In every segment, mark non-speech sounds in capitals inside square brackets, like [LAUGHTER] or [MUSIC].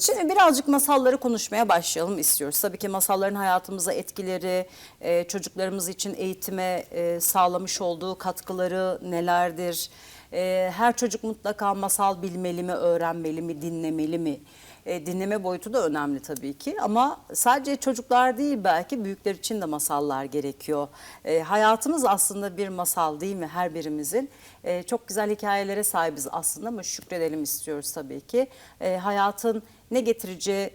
Şimdi birazcık masalları konuşmaya başlayalım istiyoruz. Tabii ki masalların hayatımıza etkileri, e, çocuklarımız için eğitime e, sağlamış olduğu katkıları nelerdir? E, her çocuk mutlaka masal bilmeli mi, öğrenmeli mi, dinlemeli mi? E, dinleme boyutu da önemli tabii ki ama sadece çocuklar değil belki büyükler için de masallar gerekiyor. E, hayatımız aslında bir masal değil mi her birimizin? E, çok güzel hikayelere sahibiz aslında ama şükredelim istiyoruz tabii ki. E, hayatın ne getireceği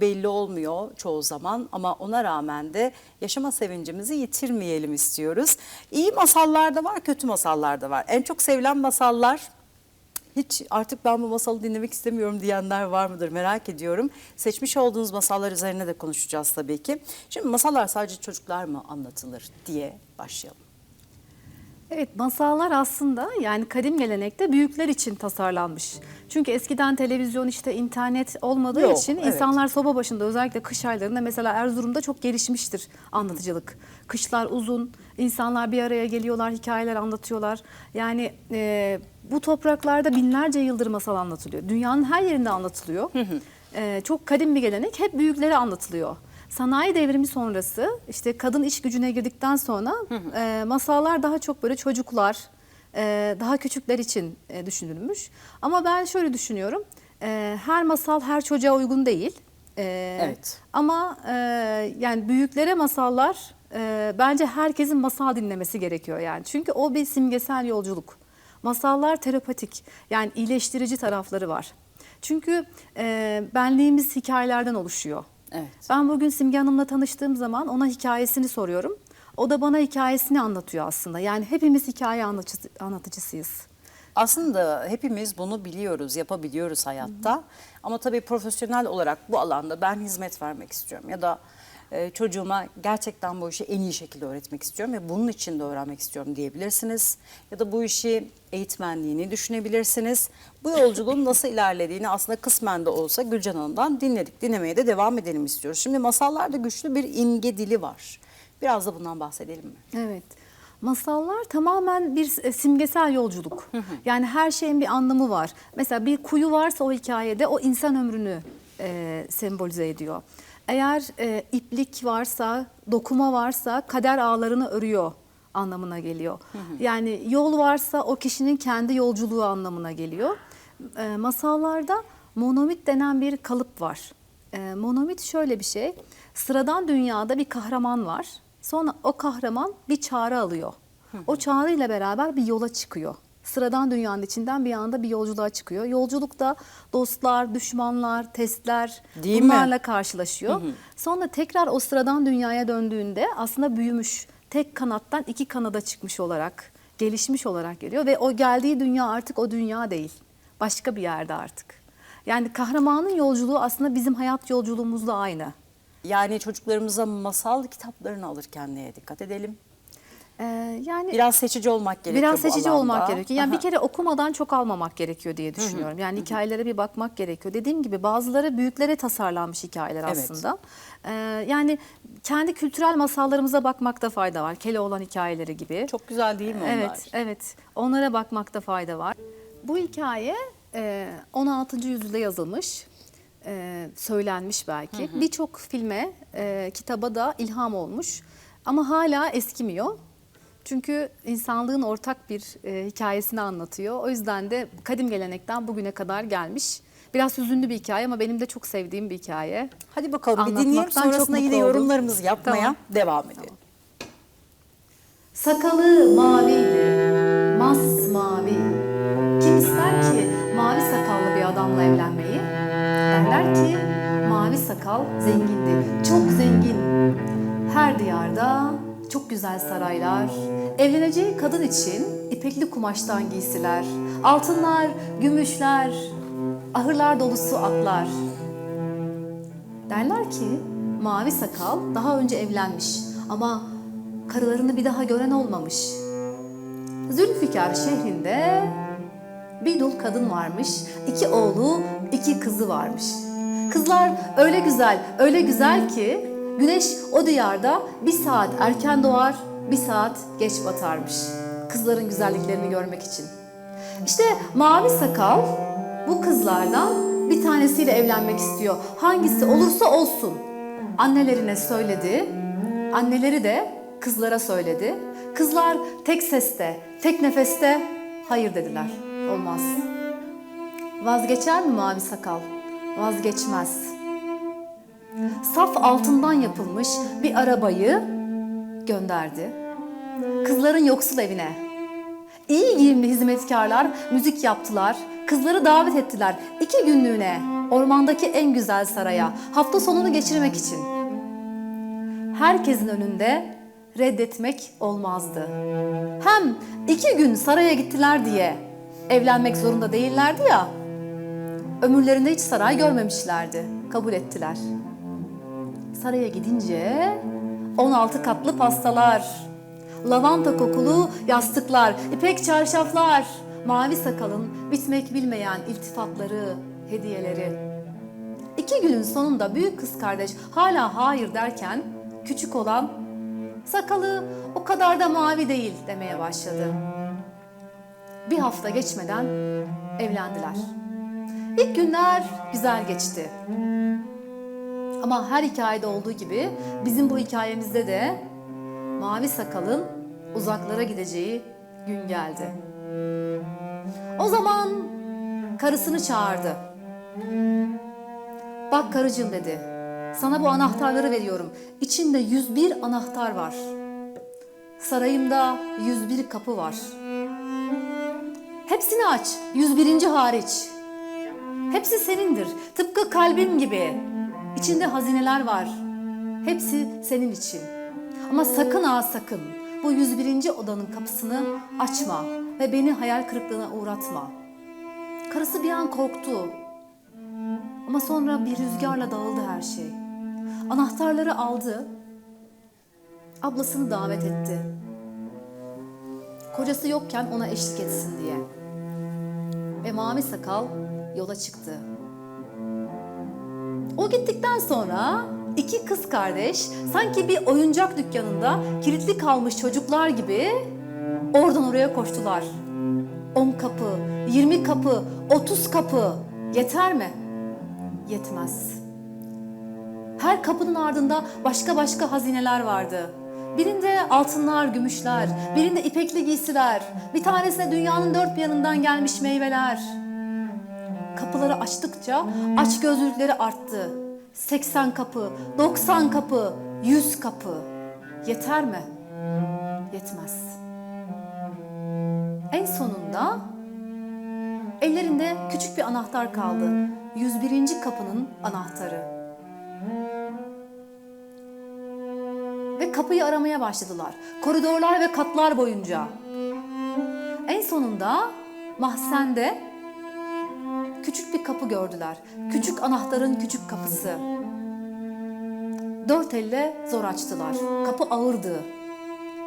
belli olmuyor çoğu zaman ama ona rağmen de yaşama sevincimizi yitirmeyelim istiyoruz. İyi masallar da var, kötü masallar da var. En çok sevilen masallar hiç artık ben bu masalı dinlemek istemiyorum diyenler var mıdır merak ediyorum. Seçmiş olduğunuz masallar üzerine de konuşacağız tabii ki. Şimdi masallar sadece çocuklar mı anlatılır diye başlayalım. Evet masallar aslında yani kadim gelenekte büyükler için tasarlanmış. Çünkü eskiden televizyon işte internet olmadığı Yok, için evet. insanlar soba başında özellikle kış aylarında mesela Erzurum'da çok gelişmiştir anlatıcılık. Kışlar uzun, insanlar bir araya geliyorlar, hikayeler anlatıyorlar. Yani e, bu topraklarda binlerce yıldır masal anlatılıyor. Dünyanın her yerinde anlatılıyor. E, çok kadim bir gelenek hep büyüklere anlatılıyor. Sanayi devrimi sonrası işte kadın iş gücüne girdikten sonra e, masallar daha çok böyle çocuklar, e, daha küçükler için e, düşünülmüş. Ama ben şöyle düşünüyorum, e, her masal her çocuğa uygun değil. E, Evet. Ama e, yani büyüklere masallar e, bence herkesin masal dinlemesi gerekiyor yani. Çünkü o bir simgesel yolculuk. Masallar terapatik yani iyileştirici tarafları var. Çünkü e, benliğimiz hikayelerden oluşuyor. Evet. Ben bugün Simge Hanım'la tanıştığım zaman ona hikayesini soruyorum. O da bana hikayesini anlatıyor aslında. Yani hepimiz hikaye anlatıcısı, anlatıcısıyız. Aslında hepimiz bunu biliyoruz, yapabiliyoruz hayatta. Ama tabii profesyonel olarak bu alanda ben hizmet vermek istiyorum ya da e, çocuğuma gerçekten bu işi en iyi şekilde öğretmek istiyorum ve bunun için de öğrenmek istiyorum diyebilirsiniz. Ya da bu işi eğitmenliğini düşünebilirsiniz. Bu yolculuğun [LAUGHS] nasıl ilerlediğini aslında kısmen de olsa Gülcan Hanım'dan dinledik. Dinlemeye de devam edelim istiyoruz. Şimdi masallarda güçlü bir imge dili var. Biraz da bundan bahsedelim mi? Evet. Masallar tamamen bir simgesel yolculuk. Yani her şeyin bir anlamı var. Mesela bir kuyu varsa o hikayede o insan ömrünü e, sembolize ediyor. Eğer e, iplik varsa, dokuma varsa kader ağlarını örüyor anlamına geliyor. Yani yol varsa o kişinin kendi yolculuğu anlamına geliyor. E, masallarda monomit denen bir kalıp var. E, monomit şöyle bir şey. Sıradan dünyada bir kahraman var. Sonra o kahraman bir çağrı alıyor. O çağrıyla beraber bir yola çıkıyor. Sıradan dünyanın içinden bir anda bir yolculuğa çıkıyor. Yolculukta dostlar, düşmanlar, testler Değil mi? bunlarla karşılaşıyor. Sonra tekrar o sıradan dünyaya döndüğünde aslında büyümüş, tek kanattan iki kanada çıkmış olarak, gelişmiş olarak geliyor ve o geldiği dünya artık o dünya değil. Başka bir yerde artık. Yani kahramanın yolculuğu aslında bizim hayat yolculuğumuzla aynı. Yani çocuklarımıza masal kitaplarını alırken neye dikkat edelim? Ee, yani Biraz seçici olmak gerekiyor Biraz seçici olmak gerekiyor. Yani Aha. bir kere okumadan çok almamak gerekiyor diye düşünüyorum. Yani hikayelere bir bakmak gerekiyor. Dediğim gibi bazıları büyüklere tasarlanmış hikayeler Evet. aslında. Ee, yani kendi kültürel masallarımıza bakmakta fayda var. Keloğlan hikayeleri gibi. Çok güzel değil mi onlar? Evet, evet. Onlara bakmakta fayda var. Bu hikaye e, 16. yüzyılda yazılmış, e, söylenmiş belki. Birçok filme, e, kitaba da ilham olmuş. Ama hala eskimiyor. Çünkü insanlığın ortak bir e, hikayesini anlatıyor. O yüzden de kadim gelenekten bugüne kadar gelmiş. Biraz hüzünlü bir hikaye ama benim de çok sevdiğim bir hikaye. Hadi bakalım bir dinleyelim sonrasında yine yorumlarımızı yapmaya Tamam. devam edelim. Sakalı maviydi, masmavi. Kim ister ki mavi sakallı bir adamla evlenmeyi? Derler ki mavi sakal zengindi, çok zengin. Her diyarda çok güzel saraylar, evleneceği kadın için ipekli kumaştan giysiler, altınlar, gümüşler, ahırlar dolusu atlar. Derler ki mavi sakal daha önce evlenmiş ama karılarını bir daha gören olmamış. Zülfikar şehrinde bir dul kadın varmış, iki oğlu, iki kızı varmış. Kızlar öyle güzel, öyle güzel ki güneş o diyarda bir saat erken doğar, bir saat geç batarmış. Kızların güzelliklerini görmek için. İşte mavi sakal bu kızlardan bir tanesiyle evlenmek istiyor. Hangisi olursa olsun. Annelerine söyledi. Anneleri de kızlara söyledi. Kızlar tek seste, tek nefeste hayır dediler. Olmaz. Vazgeçer mi mavi sakal? Vazgeçmez. Saf altından yapılmış bir arabayı gönderdi. Kızların yoksul evine. İyi giyimli hizmetkarlar müzik yaptılar. Kızları davet ettiler iki günlüğüne ormandaki en güzel saraya hafta sonunu geçirmek için. Herkesin önünde reddetmek olmazdı. Hem iki gün saraya gittiler diye evlenmek zorunda değillerdi ya. Ömürlerinde hiç saray görmemişlerdi. Kabul ettiler. Saraya gidince 16 katlı pastalar, lavanta kokulu yastıklar, ipek çarşaflar, mavi sakalın bitmek bilmeyen iltifatları, hediyeleri. İki günün sonunda büyük kız kardeş hala hayır derken küçük olan sakalı o kadar da mavi değil demeye başladı. Bir hafta geçmeden evlendiler. İlk günler güzel geçti. Ama her hikayede olduğu gibi bizim bu hikayemizde de mavi sakalın uzaklara gideceği gün geldi. O zaman karısını çağırdı. Bak karıcığım dedi. Sana bu anahtarları veriyorum. İçinde 101 anahtar var. Sarayımda 101 kapı var. Hepsini aç, 101. hariç. Hepsi senindir. Tıpkı kalbim gibi. İçinde hazineler var. Hepsi senin için. Ama sakın ha sakın bu 101. odanın kapısını açma ve beni hayal kırıklığına uğratma. Karısı bir an korktu. Ama sonra bir rüzgarla dağıldı her şey. Anahtarları aldı. Ablasını davet etti. Kocası yokken ona eşlik etsin diye. Ve mavi sakal yola çıktı. O gittikten sonra iki kız kardeş sanki bir oyuncak dükkanında kilitli kalmış çocuklar gibi oradan oraya koştular. 10 kapı, 20 kapı, 30 kapı yeter mi? Yetmez. Her kapının ardında başka başka hazineler vardı. Birinde altınlar, gümüşler, birinde ipekli giysiler, bir tanesine dünyanın dört bir yanından gelmiş meyveler. Kapıları açtıkça aç gözlülükleri arttı. 80 kapı, 90 kapı, 100 kapı. Yeter mi? Yetmez. En sonunda ellerinde küçük bir anahtar kaldı. 101. kapının anahtarı. Ve kapıyı aramaya başladılar. Koridorlar ve katlar boyunca. En sonunda mahzende küçük bir kapı gördüler. Küçük anahtarın küçük kapısı. Dört elle zor açtılar. Kapı ağırdı.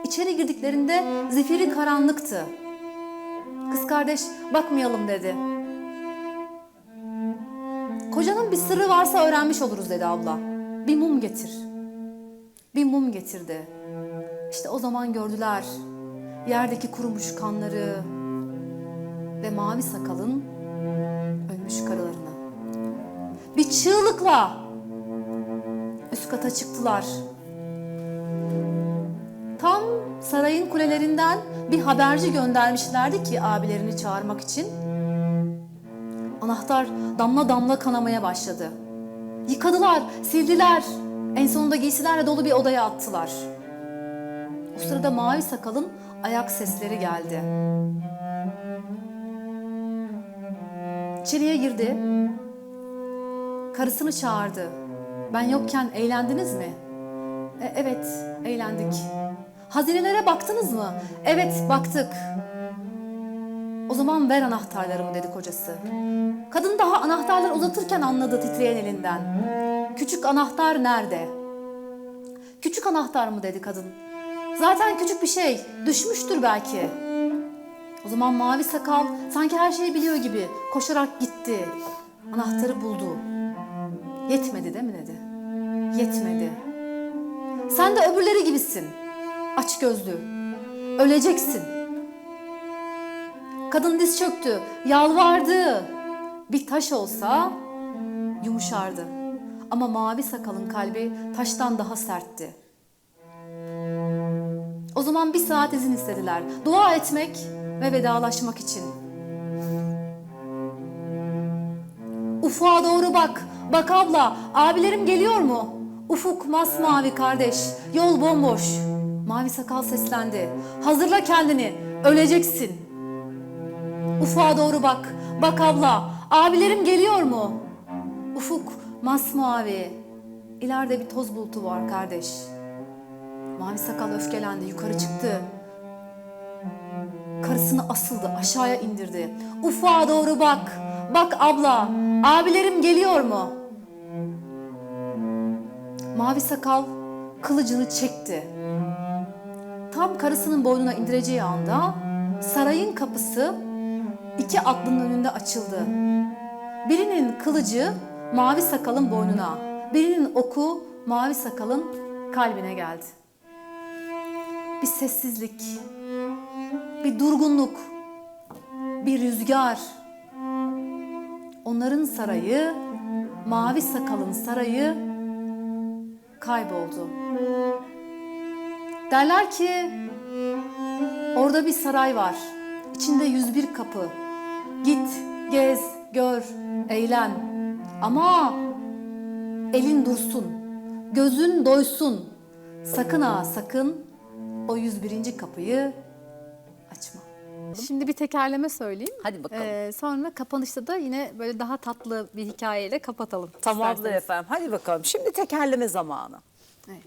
İçeri girdiklerinde zifiri karanlıktı. Kız kardeş bakmayalım dedi. Kocanın bir sırrı varsa öğrenmiş oluruz dedi abla. Bir mum getir. Bir mum getirdi. İşte o zaman gördüler yerdeki kurumuş kanları ve mavi sakalın ölmüş karılarını. Bir çığlıkla üst kata çıktılar. Tam sarayın kulelerinden bir haberci göndermişlerdi ki abilerini çağırmak için. Anahtar damla damla kanamaya başladı. Yıkadılar, sildiler. En sonunda giysilerle dolu bir odaya attılar. O sırada mavi sakalın ayak sesleri geldi. İçeriye girdi. Karısını çağırdı. Ben yokken eğlendiniz mi? "E, evet, eğlendik. Hazinelere baktınız mı? Evet, baktık. O zaman ver anahtarlarımı dedi kocası. Kadın daha anahtarları uzatırken anladı titreyen elinden. Küçük anahtar nerede? Küçük anahtar mı dedi kadın. Zaten küçük bir şey, düşmüştür belki. O zaman mavi sakal sanki her şeyi biliyor gibi koşarak gitti. Anahtarı buldu. Yetmedi değil mi dedi. Yetmedi. Sen de öbürleri gibisin. Aç gözlü. Öleceksin. Kadın diz çöktü. Yalvardı. Bir taş olsa yumuşardı. Ama mavi sakalın kalbi taştan daha sertti. O zaman bir saat izin istediler. Dua etmek ve vedalaşmak için. Ufuğa doğru bak. Bak abla, abilerim geliyor mu? Ufuk masmavi kardeş, yol bomboş. Mavi sakal seslendi. Hazırla kendini, öleceksin. Ufuğa doğru bak. Bak abla, abilerim geliyor mu? Ufuk masmavi. İleride bir toz bulutu var kardeş. Mavi sakal öfkelendi, yukarı çıktı. Karısını asıldı, aşağıya indirdi. Ufuğa doğru bak. Bak abla, abilerim geliyor mu? Mavi sakal kılıcını çekti. Tam karısının boynuna indireceği anda sarayın kapısı iki atlının önünde açıldı. Birinin kılıcı mavi sakalın boynuna, birinin oku mavi sakalın kalbine geldi. Bir sessizlik, bir durgunluk, bir rüzgar. Onların sarayı, mavi sakalın sarayı kayboldu. Derler ki orada bir saray var. İçinde 101 kapı. Git, gez, gör, eğlen. Ama elin dursun, gözün doysun. Sakın ha sakın o 101. kapıyı açma. Şimdi bir tekerleme söyleyeyim. Hadi bakalım. Ee, sonra kapanışta da yine böyle daha tatlı bir hikayeyle kapatalım. Tamamdır isterseniz. efendim. Hadi bakalım. Şimdi tekerleme zamanı. Evet.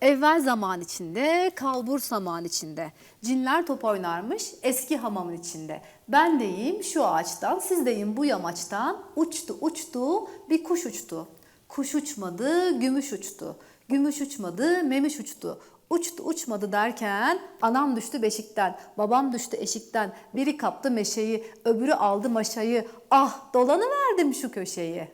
Evvel zaman içinde, kalbur zaman içinde. Cinler top oynarmış eski hamamın içinde. Ben deyim şu ağaçtan, siz deyin bu yamaçtan. Uçtu uçtu bir kuş uçtu. Kuş uçmadı, gümüş uçtu. Gümüş uçmadı, memiş uçtu. Uçtu uçmadı derken anam düştü beşikten, babam düştü eşikten. Biri kaptı meşeyi, öbürü aldı maşayı. Ah dolanıverdim şu köşeyi.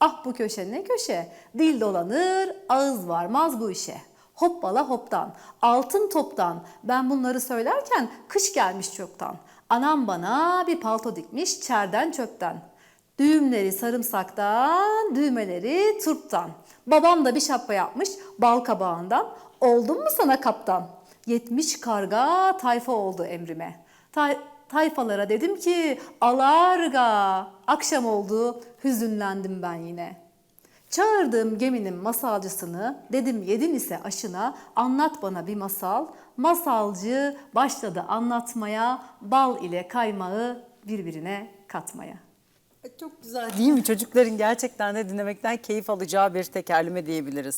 Ah bu köşe ne köşe? Dil dolanır, ağız varmaz bu işe. Hoppala hoptan, altın toptan. Ben bunları söylerken kış gelmiş çoktan. Anam bana bir palto dikmiş çerden çöpten. Düğümleri sarımsaktan, düğmeleri turptan. Babam da bir şapka yapmış bal kabağından. Oldun mu sana kaptan? 70 karga tayfa oldu emrime. Tay- tayfalara dedim ki alarga. Akşam oldu hüzünlendim ben yine. Çağırdığım geminin masalcısını dedim yedin ise aşına anlat bana bir masal. Masalcı başladı anlatmaya bal ile kaymağı birbirine katmaya. Çok güzel değil mi? Çocukların gerçekten de dinlemekten keyif alacağı bir tekerleme diyebiliriz.